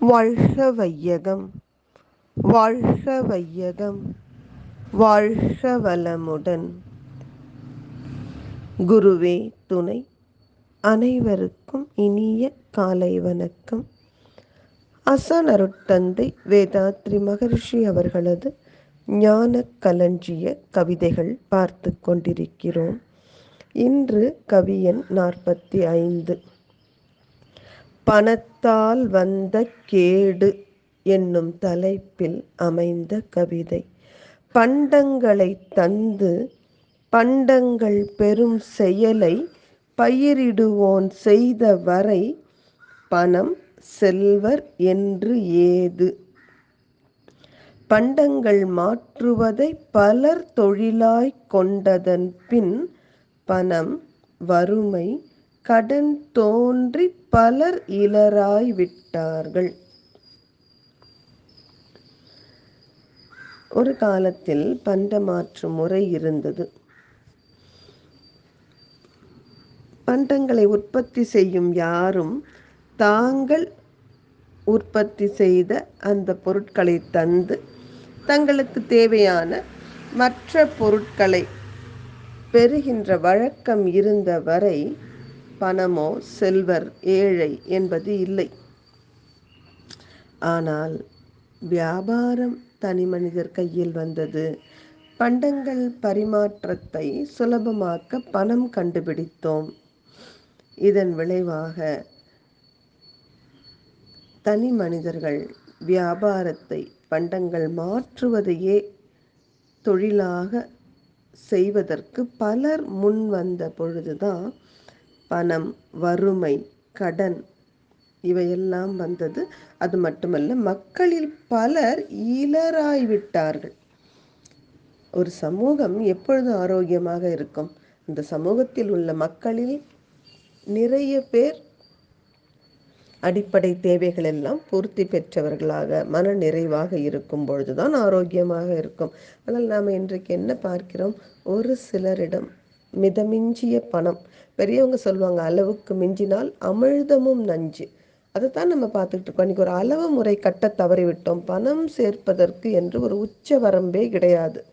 வாழ்க வையகம் வாழ்க வையகம் வாழ்க வளமுடன். குருவே துணை அனைவருக்கும் இனிய காலை வணக்கம். அசான் அருட்தந்தை வேதாத்ரி மகர்ஷி அவர்களது ஞான களஞ்சிய கவிதைகள் பார்த்து கொண்டிருக்கிறோம். இன்று கவியன் நாற்பத்தி ஐந்து. பணத்தால் வந்த கேடு என்னும் தலைப்பில் அமைந்த கவிதை. பண்டங்களை தந்து பண்டங்கள் பெரும் செயலை பயிரிடுவோன் செய்த வரை பணம் செல்வர் என்று ஏது? பண்டங்கள் மாற்றுவதை பலர் தொழிலாய் கொண்டதன் பின் பணம் வறுமை கடன் தோன்றி பலர் இலராய் விட்டார்கள் ஒரு காலத்தில் பண்டமாற்று முறை இருந்தது. பண்டங்களை உற்பத்தி செய்யும் யாரும் தாங்கள் உற்பத்தி செய்த அந்த பொருட்களை தந்து தங்களுக்கு தேவையான மற்ற பொருட்களை பெறுகின்ற வழக்கம் இருந்த வரை பணமோ செல்வர் ஏழை என்பது இல்லை. ஆனால் வியாபாரம் தனி மனிதர் கையில் வந்தது. பண்டங்கள் பரிமாற்றத்தை சுலபமாக்க பணம் கண்டுபிடித்தோம். இதன் விளைவாக தனி மனிதர்கள் வியாபாரத்தை பண்டங்கள் மாற்றுவதையே தொழிலாக செய்வதற்கு பலர் முன் வந்த பொழுதுதான் பணம் வறுமை கடன் இவையெல்லாம் வந்தது. அது மட்டுமல்ல மக்களில் பலர் இலராய்விட்டார்கள். ஒரு சமூகம் எப்பொழுது ஆரோக்கியமாக இருக்கும்? அந்த சமூகத்தில் உள்ள மக்களில் நிறைய பேர் அடிப்படை தேவைகள் எல்லாம் பூர்த்தி பெற்றவர்களாக மன நிறைவாக இருக்கும் பொழுதுதான் ஆரோக்கியமாக இருக்கும். ஆனால் நாம் இன்றைக்கு என்ன பார்க்கிறோம்? ஒரு சிலரிடம் மிதமிஞ்சிய பணம். பெரியவங்க சொல்லுவாங்க அளவுக்கு மிஞ்சினால் அமிழ்தமும் நஞ்சு. அதை தான் நம்ம பார்த்துக்கிட்டு இருக்கோம். இன்றைக்கி ஒரு அளவு முறை கட்ட தவறிவிட்டோம். பணம் சேர்ப்பதற்கு என்று ஒரு உச்ச வரம்பே கிடையாது.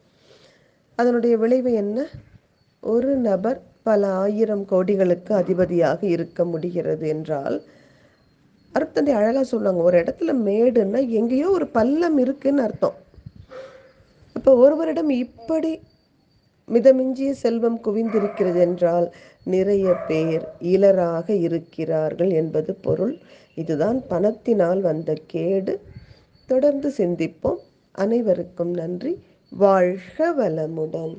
அதனுடைய விளைவு என்ன? ஒரு நபர் பல ஆயிரம் கோடிகளுக்கு அதிபதியாக இருக்க முடிகிறது என்றால் அருத்தந்தை அழகாக சொல்லுவாங்க ஒரு இடத்துல மேடுன்னா எங்கேயோ ஒரு பள்ளம் இருக்குன்னு அர்த்தம். இப்போ ஒருவரிடம் இப்படி மிதமிஞ்சிய செல்வம் குவிந்திருக்கிறது என்றால் நிறைய பேர் இலராக இருக்கிறார்கள் என்பது பொருள். இதுதான் பணத்தினால் வந்த கேடு. தொடர்ந்து சிந்திப்போம். அனைவருக்கும் நன்றி. வாழ்க வளமுடன்.